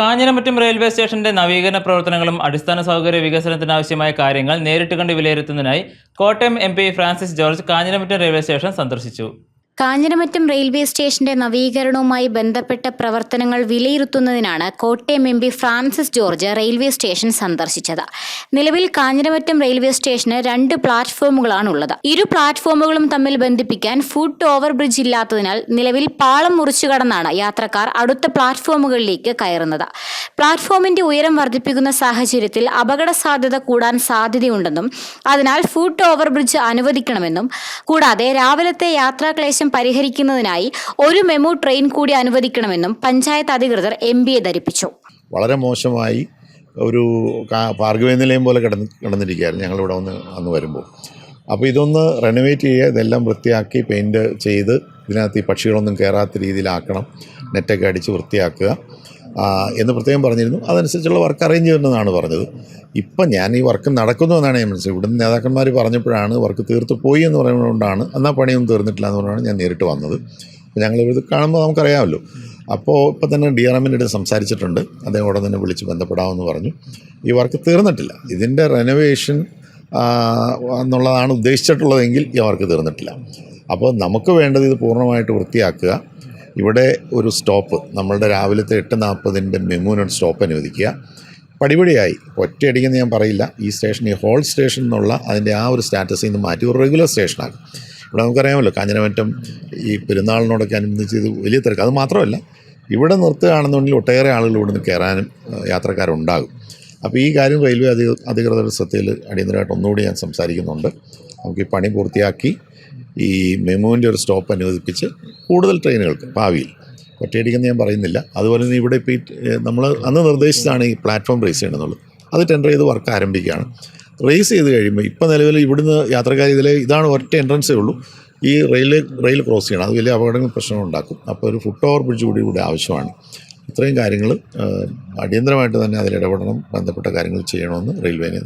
Kanjiramattom railway സ്റ്റേഷന്റെ നവീകരണ പ്രവർത്തനങ്ങളും അടിസ്ഥാന സൗകര്യ വികസനത്തിനാവശ്യമായ കാര്യങ്ങൾ നേരിട്ട് കണ്ട് വിലയിരുത്തുന്നതിനായി Kottayam M Francis George Kanjiramattam railway station സന്ദർശിച്ചു. കാഞ്ഞിരമറ്റം റെയിൽവേ സ്റ്റേഷന്റെ നവീകരണവുമായി ബന്ധപ്പെട്ട പ്രവർത്തനങ്ങൾ വിലയിരുത്തുന്നതിനാണ് Kottayam M Francis George railway station സന്ദർശിച്ചത്. നിലവിൽ കാഞ്ഞിരമറ്റം റെയിൽവേ സ്റ്റേഷന് രണ്ട് പ്ലാറ്റ്ഫോമുകളാണുള്ളത്. ഇരു പ്ലാറ്റ്ഫോമുകളും തമ്മിൽ ബന്ധിപ്പിക്കാൻ ഫുട് ഓവർ ബ്രിഡ്ജ് ഇല്ലാത്തതിനാൽ നിലവിൽ പാളം മുറിച്ചു കടന്നാണ് യാത്രക്കാർ അടുത്ത പ്ലാറ്റ്ഫോമുകളിലേക്ക് കയറുന്നത്. പ്ലാറ്റ്ഫോമിന്റെ ഉയരം വർദ്ധിപ്പിക്കുന്ന സാഹചര്യത്തിൽ അപകട സാധ്യത കൂടാൻ സാധ്യതയുണ്ടെന്നും അതിനാൽ ഫുട് ഓവർ ബ്രിഡ്ജ് അനുവദിക്കണമെന്നും കൂടാതെ രാവിലത്തെ യാത്രാക്ലേശം പരിഹരിക്കുന്നതിനായി ഒരു മെമു ട്രെയിൻ കൂടി അനുവദിക്കണമെന്നും പഞ്ചായത്ത് അധികൃതർ എം ബിയെ ധരിപ്പിച്ചു. വളരെ മോശമായി ഒരു നിലയം പോലെ കിടന്ന് കിടന്നിരിക്കുകയായിരുന്നു ഞങ്ങളിവിടെ വന്ന് അന്ന് വരുമ്പോൾ. അപ്പോൾ ഇതൊന്ന് റെനോവേറ്റ് ചെയ്യുക ഇതെല്ലാം വൃത്തിയാക്കി പെയിന്റ് ചെയ്ത് ഇതിനകത്ത് ഈ പക്ഷികളൊന്നും കയറാത്ത രീതിയിലാക്കണം നെറ്റൊക്കെ അടിച്ച് വൃത്തിയാക്കുക എന്ന് പ്രത്യേകം പറഞ്ഞിരുന്നു. അതനുസരിച്ചുള്ള വർക്ക് അറേഞ്ച് ചെയ്യുന്നതാണ് പറഞ്ഞത്. ഇപ്പം ഞാൻ ഈ വർക്ക് നടക്കുന്നു എന്നാണ് ഞാൻ മനസ്സിലായത്. ഇവിടുന്ന് നേതാക്കന്മാർ പറഞ്ഞപ്പോഴാണ് വർക്ക് തീർത്ത് പോയി എന്ന് പറയുന്നതുകൊണ്ടാണ് എന്നാൽ പണിയൊന്നും തീർന്നിട്ടില്ല എന്ന് പറഞ്ഞാണ് ഞാൻ നേരിട്ട് വന്നത്. അപ്പോൾ ഞങ്ങൾ ഇത് കാണുമ്പോൾ നമുക്കറിയാമല്ലോ. അപ്പോൾ ഇപ്പം തന്നെ ഡി ആർ എമ്മിന്റെ അടുത്ത് സംസാരിച്ചിട്ടുണ്ട്. അദ്ദേഹം ഉടൻ തന്നെ വിളിച്ച് ബന്ധപ്പെടാമെന്ന് പറഞ്ഞു. ഈ വർക്ക് തീർന്നിട്ടില്ല. ഇതിന്റെ റെനോവേഷൻ എന്നുള്ളതാണ് ഉദ്ദേശിച്ചിട്ടുള്ളതെങ്കിൽ ഈ വർക്ക് തീർന്നിട്ടില്ല. അപ്പോൾ നമുക്ക് വേണ്ടത് ഇത് പൂർണമായിട്ട് വൃത്തിയാക്കുക. ഇവിടെ ഒരു സ്റ്റോപ്പ് നമ്മളുടെ രാവിലത്തെ എട്ട് നാൽപ്പതിന്റെ മെമൂനൊരു സ്റ്റോപ്പ് അനുവദിക്കുക. പടിപടിയായി. ഒറ്റയടിക്കെന്ന് ഞാൻ പറയില്ല. ഈ സ്റ്റേഷൻ ഈ ഹോൾ സ്റ്റേഷൻ എന്നുള്ള അതിന്റെ ആ ഒരു സ്റ്റാറ്റസിൽ നിന്ന് മാറ്റി ഒരു റെഗുലർ സ്റ്റേഷനാകും ഇവിടെ നമുക്കറിയാമല്ലോ കാഞ്ഞിരമറ്റം ഈ പെരുന്നാളിനോടൊക്കെ അനുബന്ധിച്ച് ഇത് വലിയ തിരക്ക്. അത് മാത്രമല്ല ഇവിടെ നിർത്തുകയാണെന്നുണ്ടെങ്കിൽ ഒട്ടേറെ ആളുകൾ ഇവിടെ നിന്ന് കയറാനും യാത്രക്കാരുണ്ടാകും. അപ്പോൾ ഈ കാര്യം റെയിൽവേ അധിക അധികൃതരുടെ ശ്രദ്ധയിൽ അടിയന്തരമായിട്ട് ഒന്നുകൂടി ഞാൻ സംസാരിക്കുന്നുണ്ട്. നമുക്ക് ഈ പണി പൂർത്തിയാക്കി ഈ മെമുവിന്റെ ഒരു സ്റ്റോപ്പ് അനുവദിപ്പിച്ച് കൂടുതൽ ട്രെയിനുകൾക്ക് ഭാവിയിൽ ഒറ്റയടിക്കെന്ന് ഞാൻ പറയുന്നില്ല. അതുപോലെ തന്നെ ഇവിടെ ഇപ്പോൾ നമ്മൾ അന്ന് നിർദ്ദേശിച്ചാണ് ഈ പ്ലാറ്റ്ഫോം റേസ് ചെയ്യണമെന്നുള്ളത്. അത് ടെൻഡർ ചെയ്ത് വർക്ക് ആരംഭിക്കുകയാണ്. റേസ് ചെയ്ത് കഴിയുമ്പോൾ ഇപ്പോൾ നിലവിൽ ഇവിടുന്ന് യാത്രക്കാർ ഇതിലെ ഇതാണ് ഒറ്റ എൻട്രൻസേ ഉള്ളൂ. ഈ റെയിൽ റെയിൽ ക്രോസ് ചെയ്യണം. അത് വലിയ അപകടങ്ങൾ പ്രശ്നങ്ങൾ ഉണ്ടാക്കും. അപ്പോൾ ഒരു ഫുട് ഓവർ ബ്രിഡ്ജ് കൂടി കൂടി ആവശ്യമാണ്. ഇത്രയും കാര്യങ്ങൾ അടിയന്തരമായിട്ട് തന്നെ അതിൽ ഇടപെടണം. ബന്ധപ്പെട്ട കാര്യങ്ങൾ ചെയ്യണമെന്ന് റെയിൽവേനെ